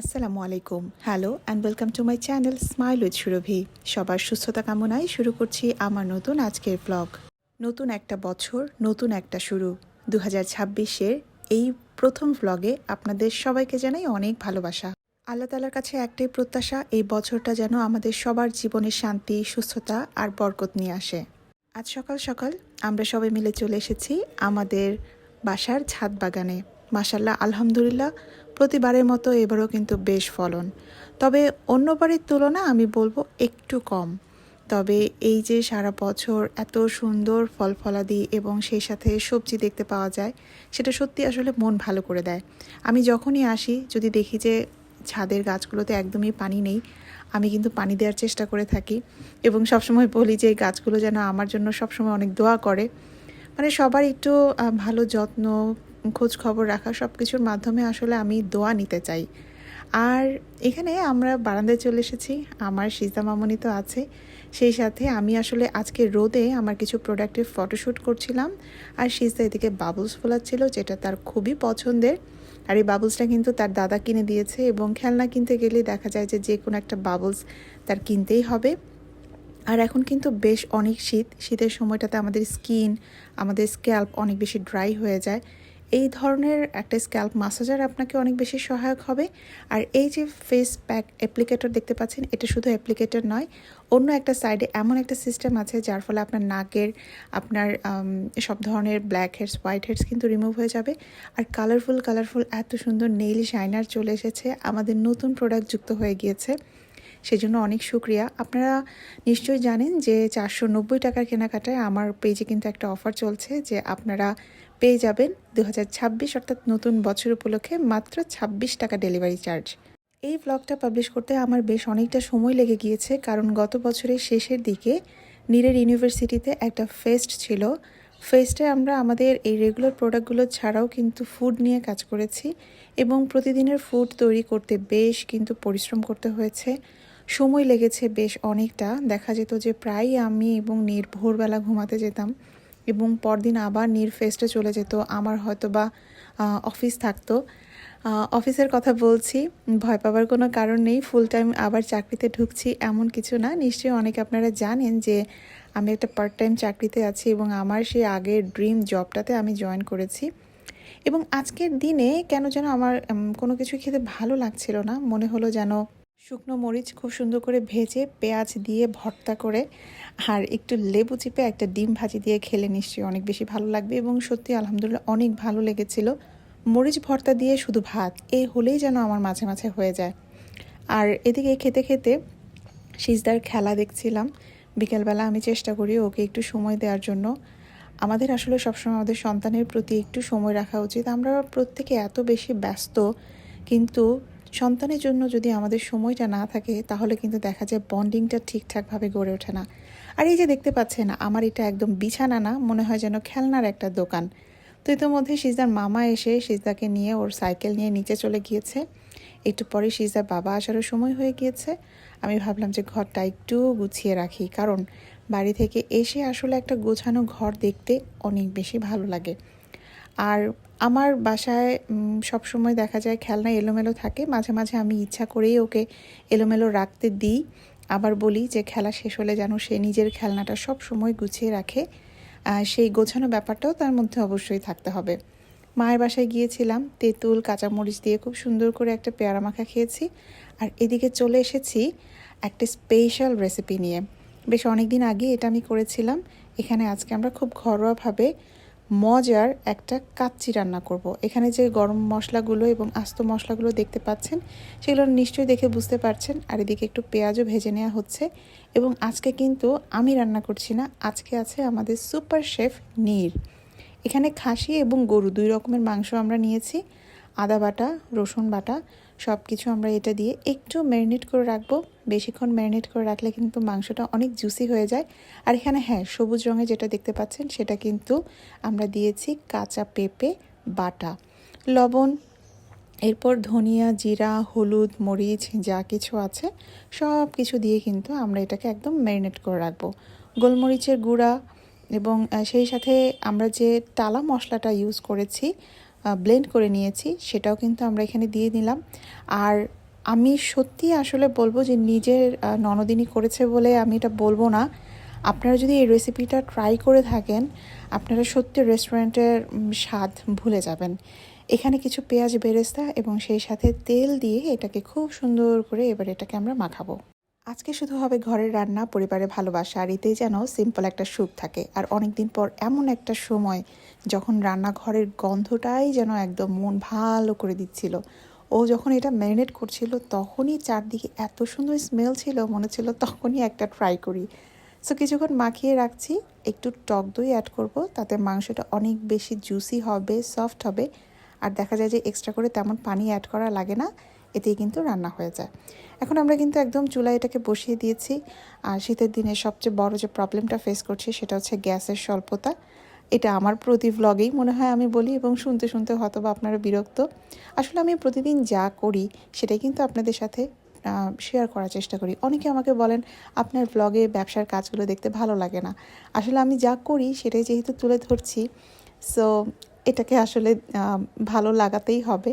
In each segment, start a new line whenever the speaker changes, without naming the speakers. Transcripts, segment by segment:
আসসালামু আলাইকুম। Hello and welcome to my channel smile with Surabhi সবার সুস্থতা কামনায় শুরু করছি আমার নতুন আজকের ব্লগ নতুন একটা বছর, নতুন একটা শুরু। দু হাজার এই প্রথম ব্লগে আপনাদের সবাইকে জানাই অনেক ভালোবাসা। আল্লাহ তালার কাছে একটাই প্রত্যাশা, এই বছরটা যেন আমাদের সবার জীবনে শান্তি, সুস্থতা আর বরকত নিয়ে আসে। আজ সকাল সকাল আমরা সবাই মিলে চলে এসেছি আমাদের বাসার ছাদ বাগানে। মাসাল্লাহ আলহামদুলিল্লাহ প্রতিবারের মতো এবারও কিন্তু বেশ ফলন। তবে অন্যবারের তুলনা আমি বলব একটু কম। তবে এই যে সারা বছর এত সুন্দর ফল ফলাদি এবং সেই সাথে সবজি দেখতে পাওয়া যায়, সেটা সত্যি আসলে মন ভালো করে দেয়। আমি যখনই আসি, যদি দেখি যে ছাদের গাছগুলোতে একদমই পানি নেই, আমি কিন্তু পানি দেওয়ার চেষ্টা করে থাকি এবং সবসময় বলি যে এই গাছগুলো যেন আমার জন্য সবসময় অনেক দোয়া করে। মানে সবার একটু ভালো যত্ন, খোঁজ খবর রাখা সব কিছুর মাধ্যমে আসলে আমি দোয়া নিতে চাই। আর এখানে আমরা বারান্দায় চলে এসেছি, আমার সিজা মামনি তো আছে। সেই সাথে আমি আসলে আজকে রোদে আমার কিছু প্রোডাক্টের ফটোশ্যুট করছিলাম। আর সিজা এদিকে বাবলস ফোলাচ্ছিল, যেটা তার খুবই পছন্দের। আর এই বাবলসটা কিন্তু তার দাদা কিনে দিয়েছে এবং খেলনা কিনতে গেলে দেখা যায় যে যে কোনো একটা বাবলস তার কিনতেই হবে। আর এখন কিন্তু বেশ অনেক শীত। শীতের সময়টাতে আমাদের স্কিন, আমাদের স্ক্যাল্প অনেক বেশি ড্রাই হয়ে যায়। এই ধরনের একটা স্ক্যাল্প মাসাজার আপনাকে অনেক বেশি সহায়ক হবে। আর এই যে ফেস প্যাক অ্যাপ্লিকেটর দেখতে পাচ্ছেন, এটা শুধু অ্যাপ্লিকেটর নয়, অন্য একটা সাইডে এমন একটা সিস্টেম আছে যার ফলে আপনার নাকের, আপনার সব ধরনের ব্ল্যাক হেডস হোয়াইট হেডস কিন্তু রিমুভ হয়ে যাবে। আর কালারফুল কালারফুল এত সুন্দর নেইল শাইনার চলে এসেছে। আমাদের নতুন প্রোডাক্ট যুক্ত হয়ে গিয়েছে। সেজন্য অনেক শুক্রিয়া। আপনারা নিশ্চয়ই জানেন যে চারশো নব্বই টাকার কেনাকাটায় আমার পেজে কিন্তু একটা অফার চলছে যে আপনারা পেয়ে যাবেন দু হাজার ছাব্বিশ অর্থাৎ নতুন বছর উপলক্ষে মাত্র ছাব্বিশ টাকা ডেলিভারি চার্জ এই ব্লগটা পাবলিশ করতে আমার বেশ অনেকটা সময় লেগে গিয়েছে কারণ গত বছরের শেষের দিকে নীরের ইউনিভার্সিটিতে একটা ফেস্ট ছিল। ফেস্টে আমরা আমাদের এই রেগুলার প্রোডাক্টগুলো ছাড়াও কিন্তু ফুড নিয়ে কাজ করেছি এবং প্রতিদিনের ফুড তৈরি করতে বেশ কিন্তু পরিশ্রম করতে হয়েছে। সময় লেগেছে বেশ অনেকটা। দেখা যেত যে প্রায়ই আমি এবং নীর ভোরবেলা ঘুমাতে যেতাম এবং পরদিন আবার নীর ফেস্টে চলে যেত। আমার হয়তো বা অফিস থাকতো। অফিসের কথা বলছি, ভয় পাবার কোনো কারণ নেই ফুল টাইম আবার চাকরিতে ঢুকছি এমন কিছু না। নিশ্চয়ই অনেকে আপনারা জানেন যে আমি একটা পার্ট টাইম চাকরিতে আছি এবং আমার সেই আগের ড্রিম জবটাতে আমি জয়েন করেছি। এবং আজকের দিনে কেন যেন আমার কোনো কিছু খেতে ভালো লাগছিল না। মনে হলো যেন শুকনো মরিচ খুব সুন্দর করে ভেজে পেঁয়াজ দিয়ে ভর্তা করে আর একটু লেবু চিপে একটা ডিম ভাজি দিয়ে খেলে নিশ্চয়ই অনেক বেশি ভালো লাগবে এবং সত্যি আলহামদুলিল্লাহ অনেক ভালো লেগেছিল। মরিচ ভর্তা দিয়ে শুধু ভাত এই হলেই যেন আমার মাঝে মাঝে হয়ে যায়। আর এদিকে খেতে খেতে সিজদার খেলা দেখছিলাম। বিকেলবেলা আমি চেষ্টা করি ওকে একটু সময় দেওয়ার জন্য। আমাদের আসলে সবসময় আমাদের সন্তানের প্রতি একটু সময় রাখা উচিত। আমরা প্রত্যেকে এত বেশি ব্যস্ত, কিন্তু সন্তানের জন্য যদি আমাদের সময়টা না থাকে, তাহলে কিন্তু দেখা যায় বন্ডিংটা ঠিকঠাকভাবে গড়ে ওঠে না। আর এই যে দেখতে পাচ্ছেন, আমার এটা একদম বিছানা না, মনে হয় যেন খেলনার একটা দোকান। তো ইতিমধ্যে সিজদার মামা এসে সিজদাকে নিয়ে ওর সাইকেল নিয়ে নিচে চলে গিয়েছে। একটু পরে সিজদার বাবা আসারও সময় হয়ে গিয়েছে। আমি ভাবলাম যে ঘরটা একটু গুছিয়ে রাখি, কারণ বাড়ি থেকে এসে আসলে একটা গোছানো ঘর দেখতে অনেক বেশি ভালো লাগে। আর আমার বাসায় সবসময় দেখা যায় খেলনা এলোমেলো থাকে। মাঝে মাঝে আমি ইচ্ছা করেই ওকে এলোমেলো রাখতে দিই। আবার বলি যে খেলা শেষ হলে যেন সে নিজের খেলনাটা সব সময় গুছিয়ে রাখে। সেই গোছানো ব্যাপারটাও তার মধ্যে অবশ্যই থাকতে হবে। মায়ের বাসায় গিয়েছিলাম, তেঁতুল, কাঁচামরিচ দিয়ে খুব সুন্দর করে একটা পেয়ারা মাখা খেয়েছি। আর এদিকে চলে এসেছি একটা স্পেশাল রেসিপি নিয়ে। বেশ অনেক দিন আগে এটা আমি করেছিলাম। এখানে আজকে আমরা খুব ঘরোয়াভাবে মজার একটা কাচ্চি রান্না করব। এখানে যে গরম মশলাগুলো এবং আস্ত মশলাগুলো দেখতে পাচ্ছেন, সেগুলো নিশ্চয়ই দেখে বুঝতে পারছেন। আর এদিকে একটু পেঁয়াজও ভেজে নেওয়া হচ্ছে এবং আজকে কিন্তু আমি রান্না করছি না, আজকে আছে আমাদের সুপার শেফ নীর। এখানে খাসি এবং গরু দুই রকমের মাংস আমরা নিয়েছি, আদা বাটা, রসুন বাটা। সব কিছু আমরা এটা দিয়ে একটু ম্যারিনেট করে রাখব। বেশিক্ষণ ম্যারিনেট করে রাখলে কিন্তু মাংসটা অনেক জুসি হয়ে যায়। আর এখানে হ্যাঁ সবুজ রঙে যেটা দেখতে পাচ্ছেন সেটা কিন্তু আমরা দিয়েছি কাঁচা পেঁপে, বাটা, লবণ, এরপর ধনিয়া, জিরা, হলুদ, মরিচ, যা কিছু আছে সব কিছু দিয়ে কিন্তু আমরা এটাকে একদম ম্যারিনেট করে রাখব। গোলমরিচের গুঁড়া এবং সেই সাথে আমরা যে টালা মশলাটা ইউজ করেছি ব্লেন্ড করে নিয়েছি, সেটাও কিন্তু আমরা এখানে দিয়ে দিলাম। আর আমি সত্যি আসলে বলব যে নিজের ননদিনী করেছে বলে আমি এটা বলব না। আপনারা যদি এই রেসিপিটা ট্রাই করে থাকেন, আপনারা সত্যি রেস্টুরেন্টের স্বাদ ভুলে যাবেন। এখানে কিছু পেঁয়াজ বেরেস্তা এবং সেই সাথে তেল দিয়ে এটাকে খুব সুন্দর করে এবার এটাকে আমরা মাখাবো। আজকে শুধু হবে ঘরের রান্না পরিবারে ভালোবাসা, আর এতেই যেন সিম্পল একটা সুখ থাকে। আর অনেকদিন পর এমন একটা সময় যখন রান্নাঘরের গন্ধটাই যেন একদম মন ভালো করে দিচ্ছিল। ও যখন এটা ম্যারিনেট করছিল, তখনই চারদিকে এত সুন্দর স্মেল ছিল, মনে ছিল তখনই একটা ট্রাই করি। সো কিছুক্ষণ মাখিয়ে রাখছি, একটু টক দই অ্যাড করব, তাতে মাংসটা অনেক বেশি জুসি হবে সফট হবে। আর দেখা যায় যে এক্সট্রা করে তেমন পানি অ্যাড করা লাগে না। এতেই কিন্তু রান্না হয়ে যায়। এখন আমরা কিন্তু একদম চুলায় এটাকে বসিয়ে দিয়েছি। আর শীতের দিনে সবচেয়ে বড় যে প্রবলেমটা ফেস করছি সেটা হচ্ছে গ্যাসের স্বল্পতা। এটা আমার প্রতি ভ্লগেই মনে হয় আমি বলি এবং শুনতে শুনতে হয়তো বা আপনারা বিরক্ত। আসলে আমি প্রতিদিন যা করি সেটাই কিন্তু আপনাদের সাথে শেয়ার করার চেষ্টা করি। অনেকে আমাকে বলেন, আপনার ব্লগে ব্যবসার কাজগুলো দেখতে ভালো লাগে না। আসলে আমি যা করি সেটাই যেহেতু তুলে ধরছি সো এটাকে আসলে ভালো লাগাতেই হবে।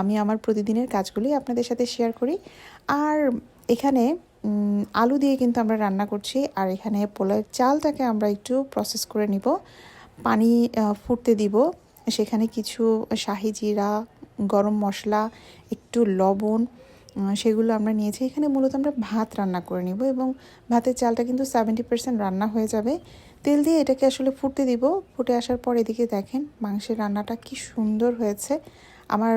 আমি আমার প্রতিদিনের কাজগুলি আপনাদের সাথে শেয়ার করি। আর এখানে আলু দিয়ে কিন্তু আমরা রান্না করছি। আর এখানে পোলাওয়ের চালটাকে আমরা একটু প্রসেস করে নিব। পানি ফুটতে দিব। সেখানে কিছু শাহি জিরা, গরম মশলা, একটু লবণ সেগুলো আমরা নিয়েছি। এখানে মূলত আমরা ভাত রান্না করে নিব এবং ভাতের চালটা কিন্তু সেভেন্টি পার্সেন্ট রান্না হয়ে যাবে। তেল দিয়ে এটাকে আসলে ফুটতে দিব। ফুটে আসার পর এদিকে দেখেন, মাংসের রান্নাটা কি সুন্দর হয়েছে। আমার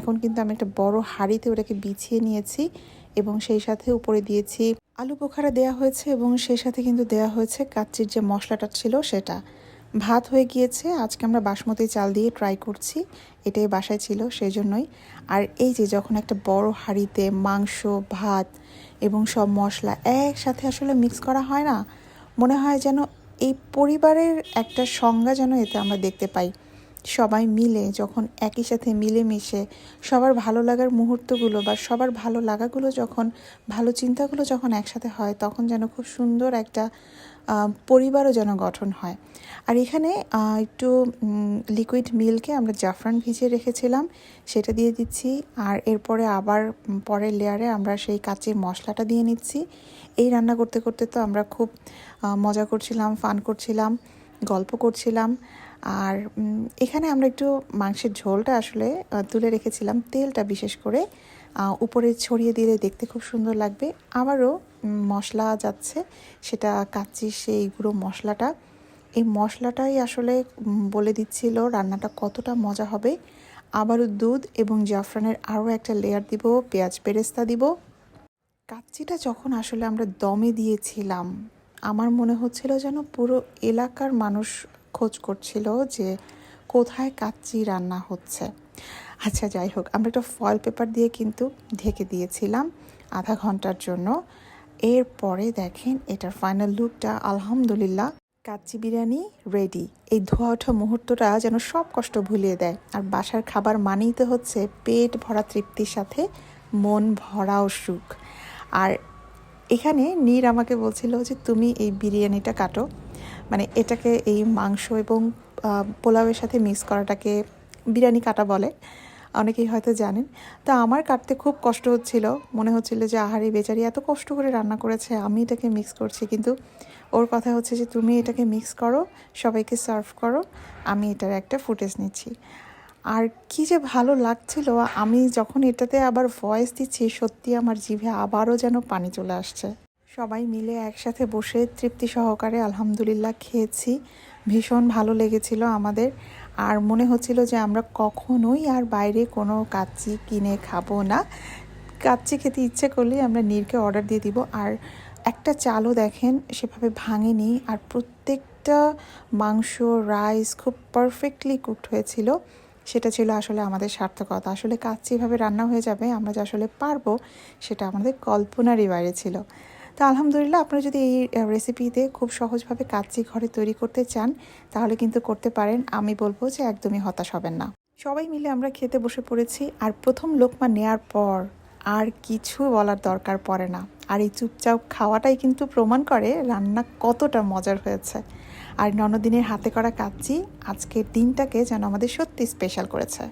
এখন কিন্তু আমি একটা বড় হাঁড়িতে ওটাকে বিছিয়ে নিয়েছি এবং সেই সাথে উপরে দিয়েছি আলু বোখারা দেওয়া হয়েছে এবং সেই সাথে কিন্তু দেওয়া হয়েছে কাচ্চির যে মশলাটা ছিল সেটা। ভাত হয়ে গিয়েছে, আজকে আমরা বাসমতি চাল দিয়ে ট্রাই করছি, এটাই বাসায় ছিল সেই জন্যই আর এই যে যখন একটা বড় হাঁড়িতে মাংস, ভাত এবং সব মশলা একসাথে আসলে মিক্স করা হয় না, মনে হয় যেন এই পরিবারের একটা সংজ্ঞা যেন এতে আমরা দেখতে পাই। সবাই মিলে, যখন একই সাথে মিলেমিশে, সবার ভালো লাগার মুহূর্তগুলো বা সবার ভালো লাগাগুলো যখন, ভালো চিন্তাগুলো যখন একসাথে হয়, তখন যেন খুব সুন্দর একটা পরিবারও যেন গঠন হয়। আর এখানে একটু লিকুইড মিল্কে আমরা জাফরান ভিজিয়ে রেখেছিলাম, সেটা দিয়ে দিচ্ছি। আর এরপরে আবার পরের লেয়ারে আমরা সেই কাঁচের মশলাটা দিয়ে নিচ্ছি। এই রান্না করতে করতে তো আমরা খুব মজা করছিলাম ফান করছিলাম, গল্প করছিলাম। আর এখানে আমরা একটু মাংসের ঝোলটা আসলে তুলে রেখেছিলাম। তেলটা বিশেষ করে উপরে ছড়িয়ে দিলে দেখতে খুব সুন্দর লাগবে। আবারও মশলা যাচ্ছে, সেটা কাচ্চি সেই গুঁড়ো মশলাটা। এই মশলাটাই আসলে বলে দিচ্ছিল রান্নাটা কতটা মজা হবে। আবারও দুধ এবং জাফরানের আরও একটা লেয়ার দিব, পেঁয়াজ বেরেস্তা দিব। কাচ্চিটা যখন আসলে আমরা দমে দিয়েছিলাম, আমার মনে হচ্ছিল যেন পুরো এলাকার মানুষ খোঁজ করছিল যে কোথায় কাচ্চি রান্না হচ্ছে। আচ্ছা যাই হোক, আমরা একটা ফয়েল পেপার দিয়ে কিন্তু ঢেকে দিয়েছিলাম আধা ঘণ্টার জন্য। এরপরে দেখেন এটার ফাইনাল লুকটা আলহামদুলিল্লাহ, কাচ্চি বিরিয়ানি রেডি এই ধোয়া ওঠা মুহূর্তটা যেন সব কষ্ট ভুলিয়ে দেয়। আর বাসার খাবার মানেই তো হচ্ছে পেট ভরা তৃপ্তির সাথে মন ভরাও সুখ। আর এখানে নীর আমাকে বলছিল যে, তুমি এই বিরিয়ানিটা কাটো। মানে এটাকে এই মাংস এবং পোলাওয়ের সাথে মিক্স করাটাকে বিরিয়ানি কাটা বলে। অনেকেই হয়তো জানেন। তো আমার কাটতে খুব কষ্ট হচ্ছিল। মনে হচ্ছিল যে, আহারি, বেচারি এত কষ্ট করে রান্না করেছে, আমি এটাকে মিক্স করছি। কিন্তু ওর কথা হচ্ছে যে, তুমি এটাকে মিক্স করো, সবাইকে সার্ভ করো, আমি এটার একটা ফুটেজ নিচ্ছি। আর কি যে ভালো লাগছিল, আমি যখন এটাতে আবার ভয়েস দিচ্ছি, সত্যি আমার জিভে আবারও যেন পানি চলে আসছে। সবাই মিলে একসাথে বসে তৃপ্তি সহকারে আলহামদুলিল্লাহ খেয়েছি। ভীষণ ভালো লেগেছিল আমাদের। আর মনে হচ্ছিল যে আমরা কখনোই আর বাইরে কোনো কাচ্চি কিনে খাব না। কাচ্চি খেতে ইচ্ছে করলেই আমরা নীরকে অর্ডার দিয়ে দিব। আর একটা চালও দেখেন, সেভাবে ভাঙেনি। আর প্রত্যেকটা মাংস রাইস খুব পারফেক্টলি কুকড হয়েছিল। সেটা ছিল আসলে আমাদের সার্থকতা। আসলে কাচ্চি রান্না হয়ে যাবে, আমরা যে আসলে পারব, সেটা আমাদের কল্পনারই বাইরে ছিল। তো আলহামদুলিল্লাহ আপনারা যদি এই রেসিপিতে খুব সহজভাবে কাচ্চি ঘরে তৈরি করতে চান, তাহলে কিন্তু করতে পারেন। আমি বলব যে একদমই হতাশ হবেন না। সবাই মিলে আমরা খেতে বসে পড়েছি আর প্রথম লোকমা নেয়ার পর আর কিছু বলার দরকার পড়ে না। আর এই চুপচাপ খাওয়াটাই কিন্তু প্রমাণ করে রান্না কতটা মজার হয়েছে। আর ননদিনের হাতে করা কাচ্চি আজকের দিনটাকে যেন আমাদের সত্যি স্পেশাল করেছে।